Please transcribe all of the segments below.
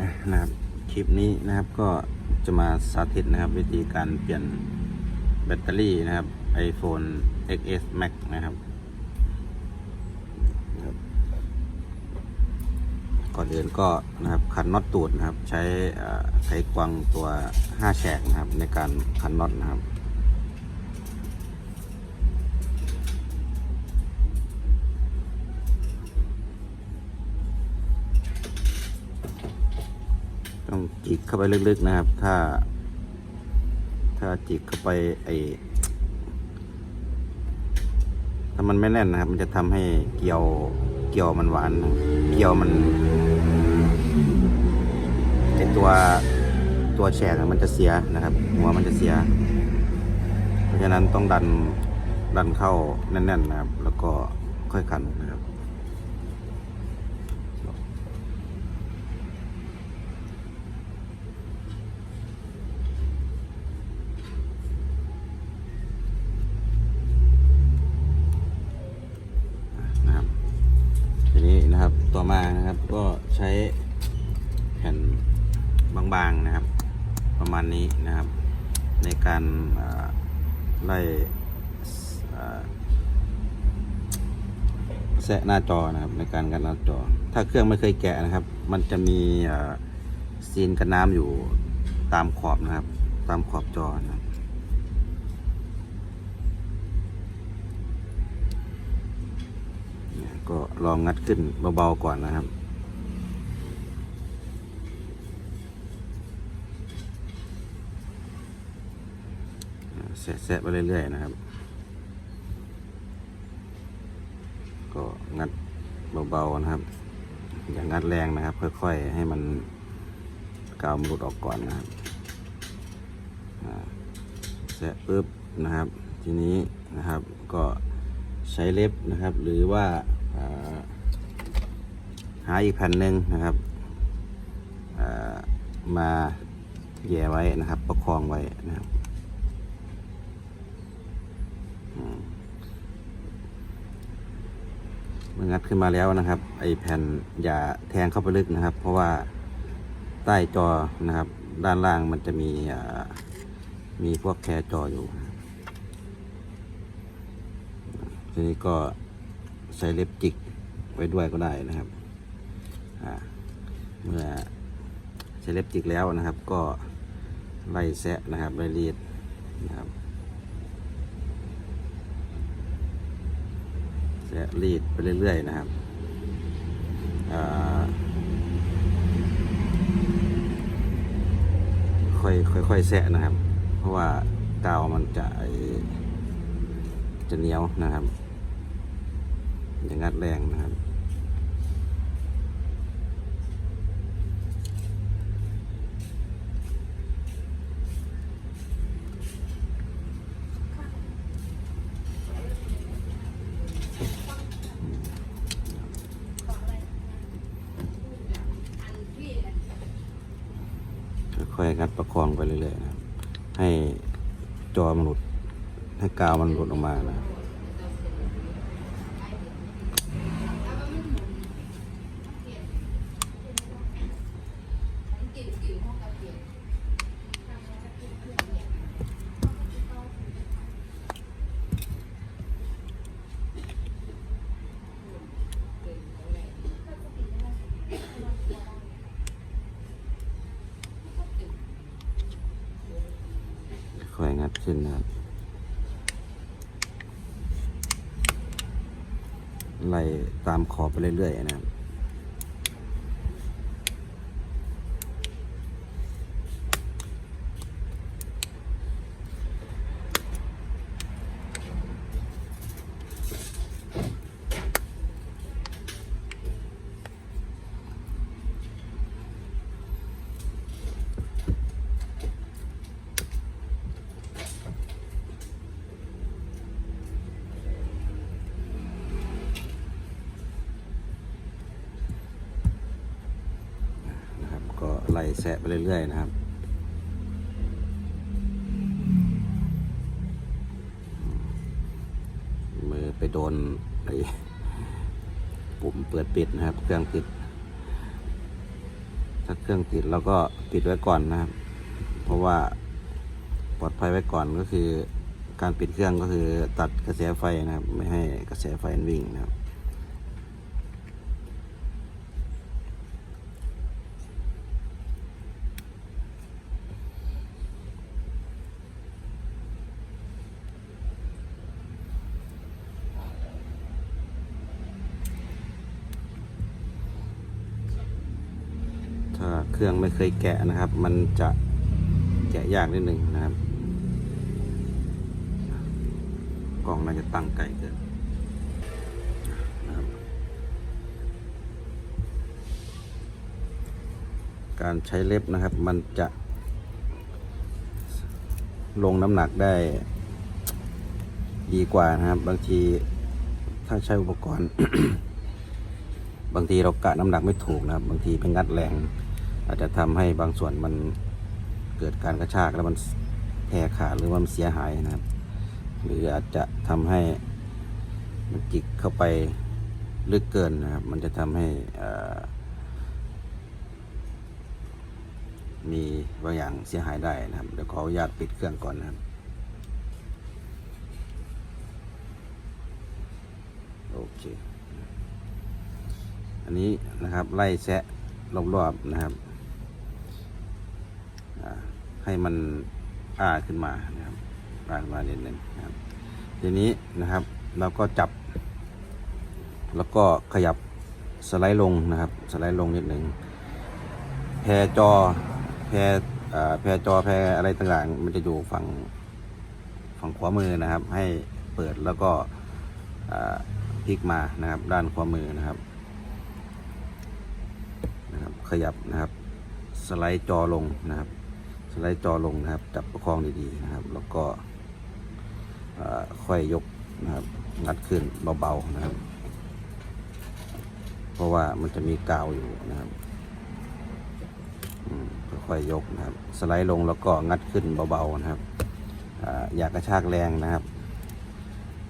นะครับคลิปนี้นะครับก็จะมาสาธิตนะครับ วิธีการเปลี่ยนแบตเตอรี่นะครับ iPhone XS Max นะครับก่อนอื่นก็นะครับขันน็อตตูดนะครับ ใช้เอ่อไขควงตัว 5 แฉกนะครับ ในการขันน็อตนะครับ จิกเข้าไปลึกๆนะครับ ถ้า ถ้าจิกเข้าไปไอถ้ามันไม่แน่นนะครับ มันจะทำให้เกลียวเกลียวมันหวาน เกลียวมันไอตัวตัวแฉกมันจะเสียนะครับ หัวมันจะเสีย เพราะฉะนั้นต้องดันดันเข้าแน่น ๆนะครับ แล้วก็ค่อยขันนะครับทีนี้นะครับต่อมานะครับก็ใช้แผ่นบางๆนะครับ ประมาณนี้นะครับ ในการไล่เอ่อแสะหน้าจอนะครับในการกันหน้าจอ ถ้าเครื่องไม่เคยแกะนะครับ มันจะมีซีนกันน้ำอยู่ตามขอบนะครับ ตามขอบจอนะครับเนี่ยก็ลองงัดขึ้นเบาๆก่อนนะครับ แสะๆไปเรื่อย ๆ นะครับ ก็งัดเบา ๆ นะครับ อย่างงัดแรงนะครับ ค่อยๆ ให้มันกาวมันหลุดออกก่อนนะครับแสะปุ๊บนะครับ ทีนี้นะครับก็ใช้เล็บนะครับ หรือว่าหาอีกแผ่นหนึ่งนะครับมาแย่ไว้นะครับ ประคองไว้นะครับอืม เมื่องัดขึ้นมาแล้วนะครับ ไอแผ่นอย่าแทงเข้าไปลึกนะครับ เพราะว่าใต้จอนะครับ ด้านล่างมันจะมีมีพวกแคร์จออยู่ ทีนี้ก็ใช้เล็บจิกไว้ด้วยก็ได้นะครับเมื่อใช้เล็บจิกแล้วนะครับ ก็ไล่แซะนะครับไล่รีดนะครับ แซะรีดไปเรื่อย ๆ นะครับค่อยค่อยๆแสะนะครับ เพราะว่ากาวมันจะจะเหนียวนะครับอย่างงัดแรงนะครับ ค่อยๆงัดประคองไปเรื่อยๆนะครับ ให้จอมันหลุด ให้กาวมันหลุดออกมานะครับค่อยงัดขึ้นนะครับ ไล่ตามขอบไปเรื่อยๆนะครับนะครับ ก็ไล่ แสะไปเรื่อยๆนะครับ มือไปโดนไอ้ปุ่มเปิดปิดนะครับ เครื่องติด ถ้าเครื่องติดเราก็ปิดไว้ก่อนนะครับ เพราะว่าปลอดภัยไว้ก่อนก็คือ การปิดเครื่องก็คือตัดกระแสไฟนะครับ ไม่ให้กระแสไฟมันวิ่งนะครับ รื่องไม่เคยแกะนะครับ มันจะแกะยากนิดหนึ่งนะครับ กล่องน่าจะตั้งไกลเกินนะครับการใช้เล็บนะครับ มันจะลงน้ำหนักได้ดีกว่านะครับ บางทีถ้าใช้อุปกรณ์ บางทีเรากะน้ำหนักไม่ถูกนะครับ บางทีเป็นงัดแรง อาจจะทำให้บางส่วนมันเกิดการกระชากแล้วมันแผ่ขาดหรือว่ามันเสียหายนะครับ หรืออาจจะทำให้มันจิกเข้าไปลึกเกินนะครับ มันจะทำให้มีบางอย่างเสียหายได้นะครับเดี๋ยวขออนุญาตปิดเครื่องก่อนนะครับโอเค อันนี้นะครับไล่แซะรอบๆนะครับ ให้มันอ้าขึ้นมานะครับอ้าขึ้นมาเนิดนึงนะครับ ทีนี้นะครับเราก็จับ แล้วก็ขยับสไลด์ลงนะครับ สไลด์ลงนิดหนึ่งแพรจอแพรแพรจอแพรอะไรต่างๆ มันจะอยู่ฝั่งฝั่งขวามือนะครับ ให้เปิดแล้วก็พลิกมานะครับ ด้านขวามือนะครับนะครับ ขยับนะครับ สไลด์จอลงนะครับ สไลด์จอลงนะครับ จับประคองดีๆนะครับ แล้วก็ค่อยยกนะครับงัดขึ้นเบาๆนะครับ เพราะว่ามันจะมีกาวอยู่นะครับค่อยยกนะครับ สไลด์ลงแล้วก็งัดขึ้นเบาๆนะครับออย่ากกระชากแรงนะครับ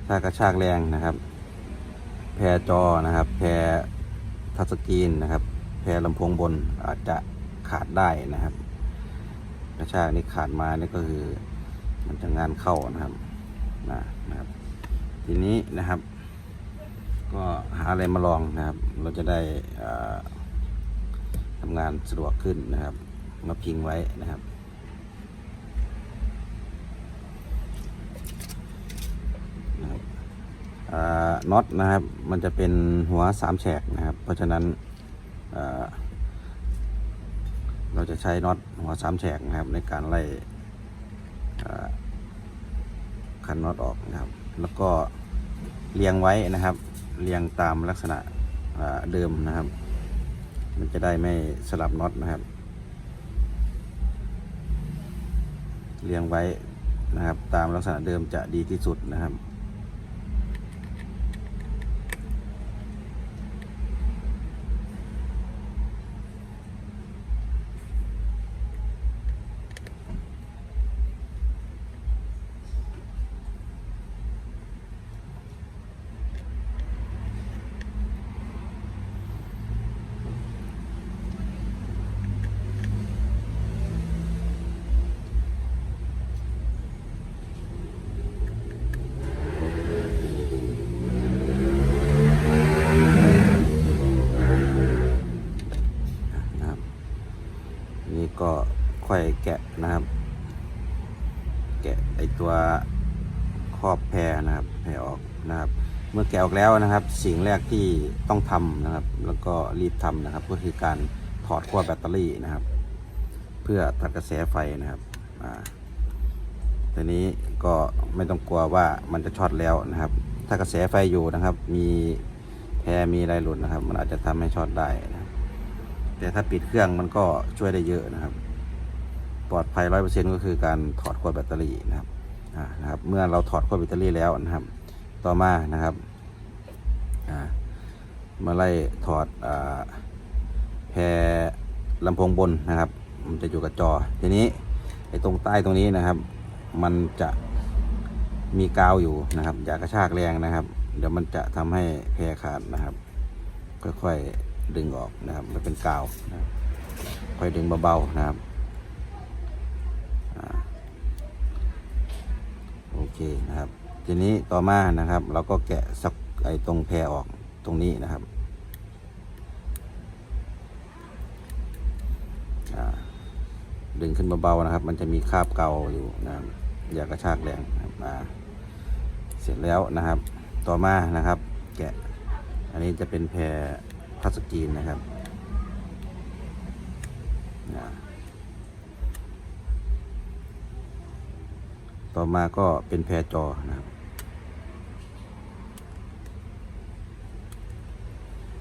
ถ้ากระชากแรงนะครับ แพรจอนะครับ แพรทัชสกรีนนะครับ แพรลำโพงบนอาจจะขาดได้นะครับ กระชากนี่ขาดมานี่ก็คือ มันจะงานเข้านะครับนะนะครับ ทีนี้นะครับ ก็หาอะไรมาลองนะครับ เราจะได้อ่าทำงานสะดวกขึ้นนะครับ มาพิงไว้นะครับนะครับอ่าน็อตนะครับ มันจะเป็นหัวสามแฉกนะครับ เพราะฉะนั้นอ่า เราจะใช้น็อตหัวสามแฉกนะครับ ในการไล่คันน็อตออกนะครับ แล้วก็เรียงไว้นะครับ เรียงตามลักษณะเดิมนะครับ มันจะได้ไม่สลับน็อตนะครับ เรียงไว้นะครับ ตามลักษณะเดิมจะดีที่สุดนะครับ นี่ก็ค่อยแกะนะครับ แกะไอตัวครอบแพรนะครับแพรออกนะครับ เมื่อแกะออกแล้วนะครับ สิ่งแรกที่ต้องทำนะครับ แล้วก็รีบทำนะครับ ก็คือการถอดขั้วแบตเตอรี่นะครับ เพื่อตัดกระแสไฟนะครับอ่าทีนี้ก็ไม่ต้องกลัวว่ามันจะช็อตแล้วนะครับ ถ้ากระแสไฟอยู่นะครับ มีแพรมีอะไรหลุดนะครับ มันอาจจะทำให้ช็อตได้นะแต่ถ้าปิดเครื่องมันก็ช่วยได้เยอะนะครับ ปลอดภัยร้อยเปอร์เซ็นก็คือการถอดขั้วแบตเตอรี่นะครับอ่านะครับ เมื่อเราถอดขั้วแบตเตอรี่แล้วนะครับ ต่อมานะครับมาไล่ถอดอแพรลำโพงบนนะครับ มันจะอยู่กับจอ ทีนี้ไอ้ตรงใต้ตรงนี้นะครับ มันจะมีกาวอยู่นะครับ อย่ากระชากแรงนะครับ เดี๋ยวมันจะทำให้แพรขาดนะครับ ค่อยๆดึงออกนะครับมันเป็นกาวนะค่อยดึงเบาๆนะครับโอเคนะครับ ทีนี้ต่อมานะครับ เราก็แกะสักไอ้ตรงแพรออกตรงนี้นะครับดึงขึ้นเบาๆนะครับ มันจะมีคราบเกาอยู่นะอย่ากระชากแรงนะครับมาเสร็จแล้วนะครับ ต่อมานะครับ แกะ อันนี้จะเป็นแพรพลาสกรีนนะครับต่อมาก็เป็นแพรจอนะครับ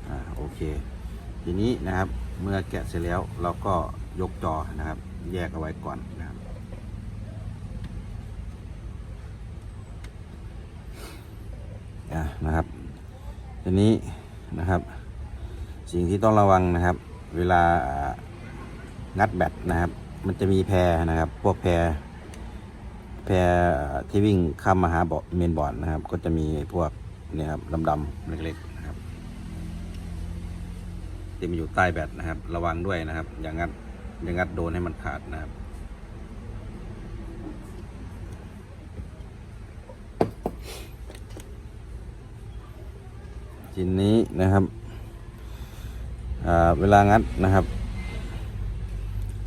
อ่าโอเค ทีนี้นะครับเมื่อแกะเสร็จแล้วเราก็ยกจอนะครับ แยกเอาไว้ก่อนนะครับ อะนะครับ ทีนี้นะครับ สิ่งที่ต้องระวังนะครับ เวลางัดแบตนะครับ มันจะมีแพรนะครับ พวกแพรแพรที่วิ่งข้ามมาหาเบาะเมนบอร์ดนะครับ ก็จะมีพวกนี่ครับดำๆเล็กๆ นะครับที่มันอยู่ใต้แบตนะครับ ระวังด้วยนะครับ อย่างงัดอย่างงัดโดนให้มันขาดนะครับชิ้นนี้นะครับเวลางัดนะครับ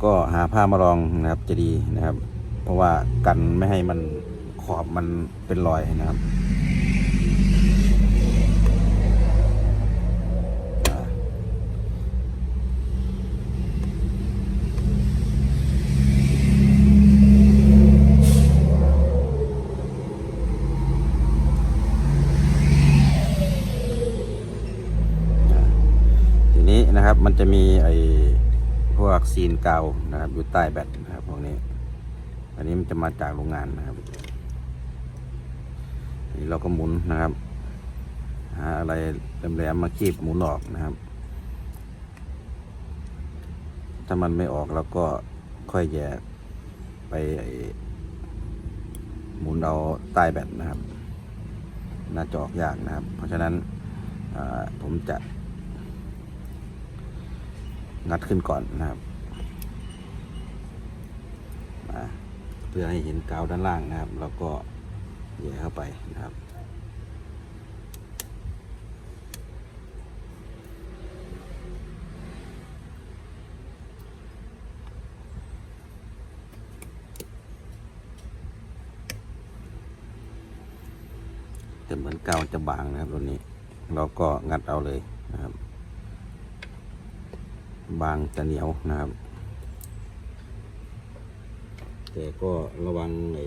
ก็หาผ้ามารองนะครับจะดีนะครับ เพราะว่ากันไม่ให้มันขอบมันเป็นรอยนะครับอ่าทีนี้นะครับมัน จะมีไอ้พวกซีนกาวนะครับ อยู่ใต้แบตนะครับพวกนี้ อันนี้มันจะมาจากโรงงานนะครับนี่เราก็หมุนนะครับหาอะไรแหลมๆมาคีบหมุนออกนะครับ ถ้ามันไม่ออกเราก็ค่อยแยกไปไหมุนเอาใต้แบตนะครับ น่าจะออกยากนะครับ เพราะฉะนั้นผมจะ งัดขึ้นก่อนนะครับมาเพื่อให้เห็นกาวด้านล่างนะครับ แล้วก็แย่เข้าไปนะครับแต่เหมือนกาวจะบางนะครับตัวนี้ เราก็งัดเอาเลยนะครับ บางจะเหนียวนะครับ แต่ก็ระวังไอ้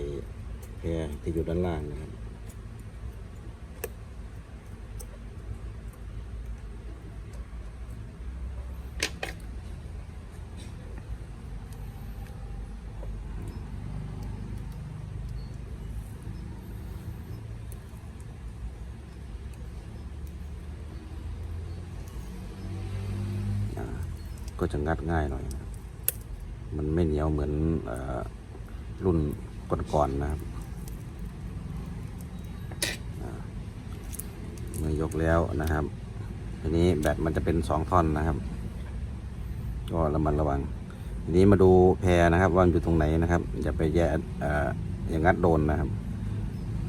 แพรที่อยู่ด้านล่างนะครับ อ่าก็ จะงัดง่ายหน่อยนะมันไม่เหนียวเหมือนอรุ่นก่อนๆนะครับเมื่อยกแล้วนะครับทีนี้แบตมันจะเป็นสองท่อนนะครับ ก็ระมัดระวัง ทีนี้มาดูแพรนะครับว่ามันอยู่ตรงไหนนะครับอย่าไปแย่ออย่างงัดโดนนะครับ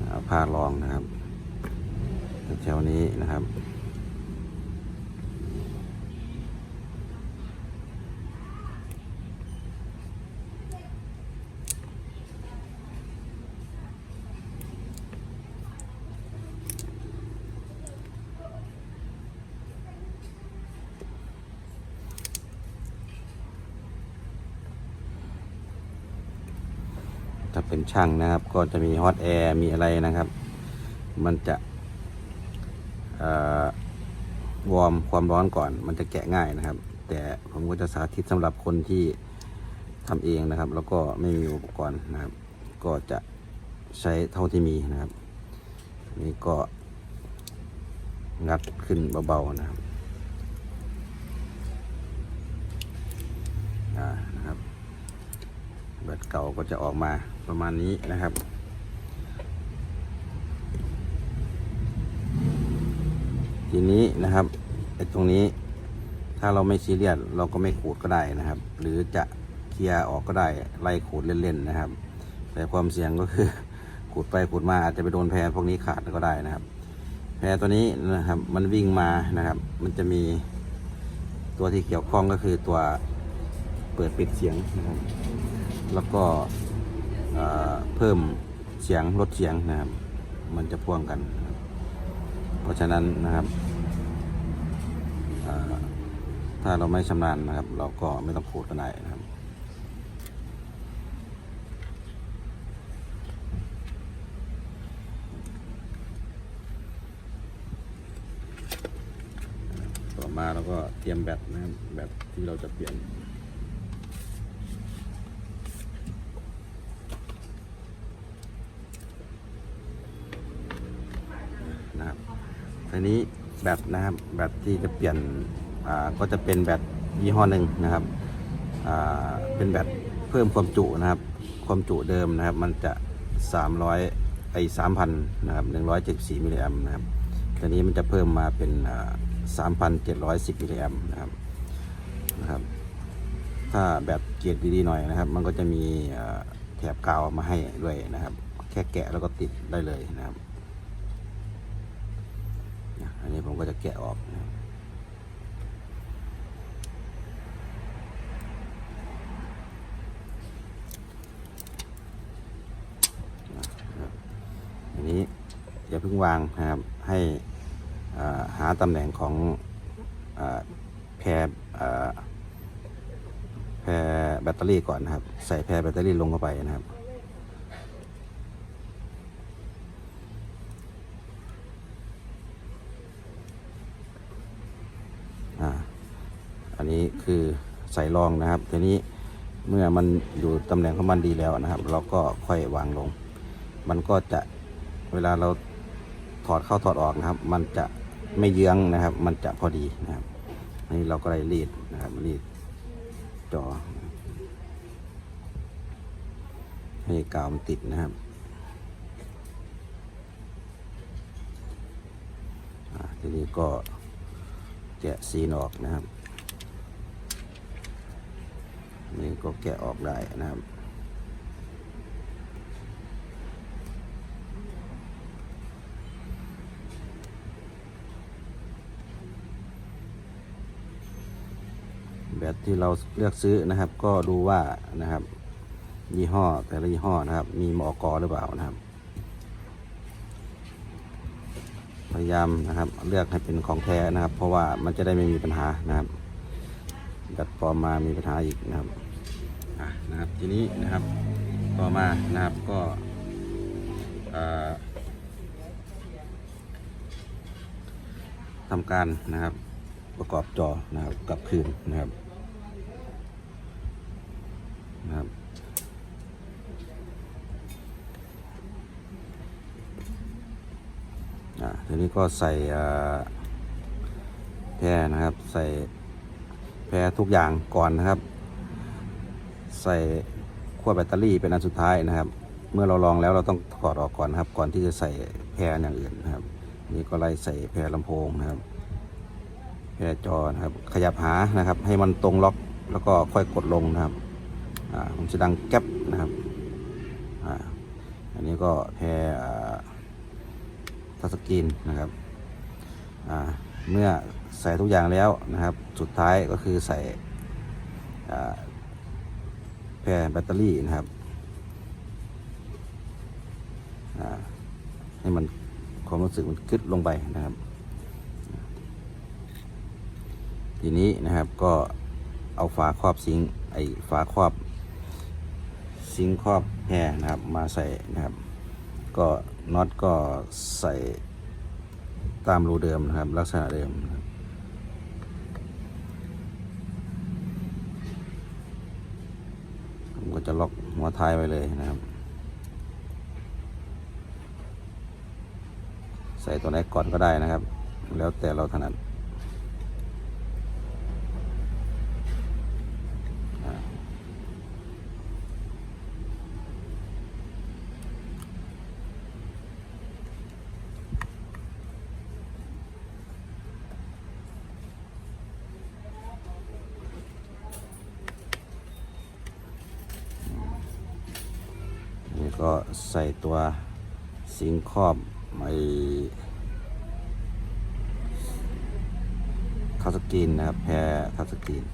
เอาผ้ารองนะครับแถวๆนี้นะครับ ถ้า เป็นช่างนะครับ ก็จะมีฮอตแอร์มีอะไรนะครับ มันจะวอร์มความร้อนก่อน มันจะแกะง่ายนะครับ แต่ผมก็จะสาธิตสำหรับคนที่ทำเองนะครับ แล้วก็ไม่มีอุปกรณ์นะครับ ก็จะใช้เท่าที่มีนะครับ นี่ก็งัดขึ้นเบาๆนะครับนะครับแบตเก่าก็จะออกมา ประมาณนี้นะครับ ทีนี้นะครับไอ้ตรงนี้ถ้าเราไม่ซีเรียสเราก็ไม่ขูดก็ได้นะครับ หรือจะเคลียร์ออกก็ได้ไล่ขูดเล่นๆนะครับ แต่ความเสี่ยงก็คือขูดไปขูดมาอาจจะไปโดนแพรพวกนี้ขาดก็ได้นะครับ แพรตัวนี้นะครับ มันวิ่งมานะครับ มันจะมีตัวที่เกี่ยวข้องก็คือตัวเปิดปิดเสียงนะครับ แล้วก็ เพิ่มเสียงลดเสียงนะครับ มันจะพ่วงกัน เพราะฉะนั้นนะครับถ้าเราไม่ชำนาญนะครับ เราก็ไม่ต้องขูดก็ได้นะครับต่อมาเราก็เตรียมแบตนะครับแบตที่เราจะเปลี่ยน นะครับ ทีนี้แบตนะครับแบตที่จะเปลี่ยนก็จะเป็นแบตยี่ห้อหนึ่งนะครับเป็นแบตเพิ่มความจุนะครับ ความจุเดิมนะครับ มันจะ 300ไอ้3,000นะครับ174มิลลิแอมนะครับทีนี้มันจะเพิ่มมาเป็นอ่า3,710มิลลิแอมนะครับนะครับ ถ้าแบตเกียรดดีๆหน่อยนะครับ มันก็จะมีแถบกาวมาให้ด้วยนะครับ แค่แกะแล้วก็ติดได้เลยนะครับ อันนี้ผมก็จะแกะออกนะอันนี้อย่าเพิ่งวางนะครับ ให้หาตำแหน่งของอแพรแพรแบตเตอรี่ก่อนนะครับ ใส่แพรแบตเตอรี่ลงเข้าไปนะครับ อ่า อันนี้คือใส่รองนะครับทีนี้เมื่อมันอยู่ตำแหน่งของมันดีแล้วนะครับ เราก็ค่อยวางลง มันก็จะเวลาเราถอดเข้าถอดออกนะครับ มันจะไม่เยื้องนะครับ มันจะพอดีนะครับอันนี้เราก็ได้รีดนะครับรีดจอ ให้กาวมันติดนะครับทีนี้ก็แกะซีนออกนะครับ นี่ก็แกะออกได้นะครับแบตที่เราเลือกซื้อนะครับ ก็ดูว่านะครับ ยี่ห้อแต่ละยี่ห้อนะครับ มีมอกอหรือเปล่านะครับ พยายามนะครับ เลือกให้เป็นของแท้นะครับ เพราะว่ามันจะได้ไม่มีปัญหานะครับ ดัดปลอมมามีปัญหาอีกนะครับ นะครับทีนี้นะครับต่อมานะครับก็ทำการนะครับประกอบจอนะครับกลับคืนนะครับนะครับทีนี้ก็ใส่แพรนะครับใส่แพรทุกอย่างก่อนนะครับ ใส่ขั้วแบตเตอรี่เป็นอันสุดท้ายนะครับ เมื่อเราลองแล้วเราต้องถอดออกก่อนนะครับ ก่อนที่จะใส่แพรอย่างอื่นนะครับ นี่ก็ไล่ใส่แพรลำโพงนะครับ แพรจอนะครับ ขยับหานะครับ ให้มันตรงล็อกแล้วก็ค่อยกดลงนะครับอ่าผมจะดังแก๊ปนะครับอ่าอันนี้ก็แพรทัชสกรีนนะครับอ่าเมื่อใส่ทุกอย่างแล้วนะครับ สุดท้ายก็คือใส่อ่า แพรแบตเตอรี่นะครับให้มันความรู้สึกมันกึดลงไปนะครับ ทีนี้นะครับก็เอาฝาครอบซิงค์ไอฝาครอบซิงค์ครอบแพรนะครับมาใส่นะครับ ก็น็อตก็ใส่ตามรูเดิมนะครับ ลักษณะเดิมนะครับผมก็ จะล็อกหัวท้ายไว้เลยนะครับ ใส่ตัวไหนก่อนก็ได้นะครับ แล้วแต่เราถนัดอ่า แล้วก็ ใส่ตัวสิงครอบไอทัชสกรีนนะครับแพรคาสกรีน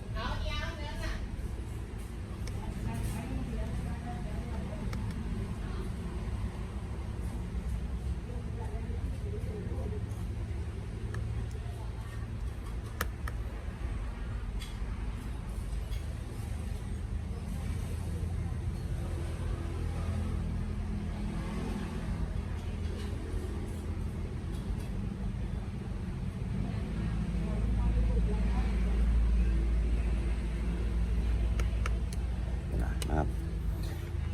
นะครับ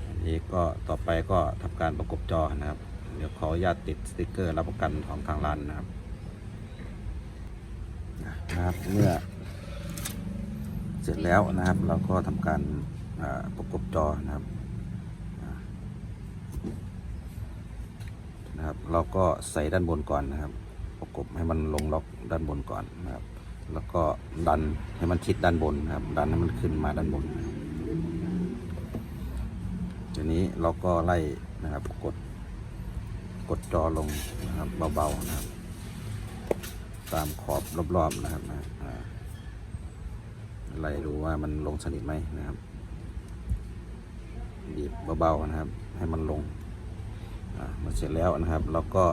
อันนี้ ก็ต่อไปก็ทำการประกบจอนะครับ เดี๋ยวขออนุญาตติดสติกเกอร์รับประกันของทางร้านนะครับนะครับเมื่อเสร็จแล้วนะครับ เราก็ทำการประกบจอนะครับนะครับ เราก็ใส่ด้านบนก่อนนะครับ ประกบให้มันลงล็อกด้านบนก่อนนะครับ แล้วก็ดันให้มันชิดด้านบนนะครับ ดันให้มันขึ้นมาด้านบนนะครับ ทีนี้เราก็ไล่นะครับกดกดจอลงนะครับเบาๆนะครับ ตามขอบรอบๆนะครับนะอ่าไล่ดูว่ามันลงสนิทไหมนะครับบีบเบาๆนะครับ ให้มันลงมันเสร็จแล้วนะครับเราก็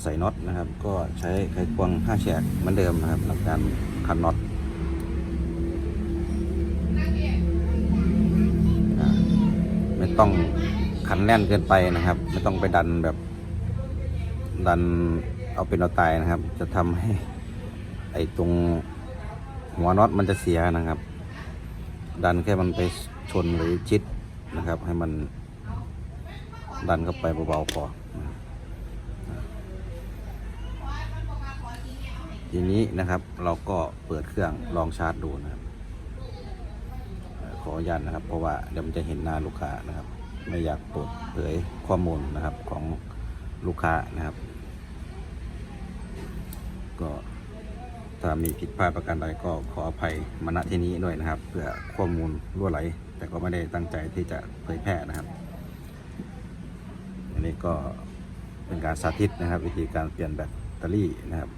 ใส่น็อตนะครับ ก็ใช้ไขควงห้าแฉกเหมือนเดิมนะครับในการขันน็อต ต้องขันแน่นเกินไปนะครับ ไม่ต้องไปดันแบบ ดันเอาเป็นเอาตายนะครับ จะทำให้ ไอ้ตรงหัวน็อตมันจะเสียนะครับ ดันแค่มันไปชนหรือชิดนะครับ ให้มันดันเข้าไปเบาๆพอทีนี้นะครับเราก็เปิดเครื่องลองชาร์จดูนะครับ ขออนุญาตนะครับ เพราะว่าเดี๋ยวมันจะเห็นหน้าลูกค้านะครับ ไม่อยากเปิดเผยข้อมูลนะครับของลูกค้านะครับ ก็ถ้ามีผิดพลาดประการใดก็ขออภัยมาณที่นี้ด้วยนะครับ เพื่อข้อมูลรั่วไหล แต่ก็ไม่ได้ตั้งใจที่จะเผยแพร่นะครับอันนี้ก็เป็นการสาธิตนะครับ วิธีการเปลี่ยนแบตเตอรี่นะครับ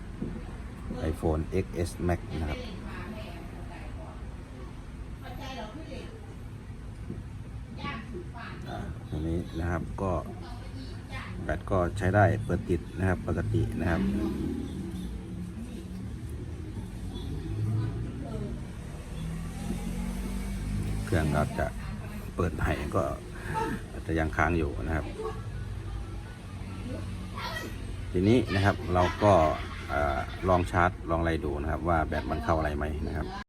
iPhone XS Max นะครับ อ่าตรง นะครับ ก็แบตก็ใช้ได้เปิดติดนะครับปกตินะครับเครื่องเราจะเปิดใหม่ก็อาจจะยังค้างอยู่นะครับ ทีนี้นะครับเราก็อลองชาร์จลองอะไรดูนะครับ ว่าแบตมันเข้าอะไรไหมนะครับ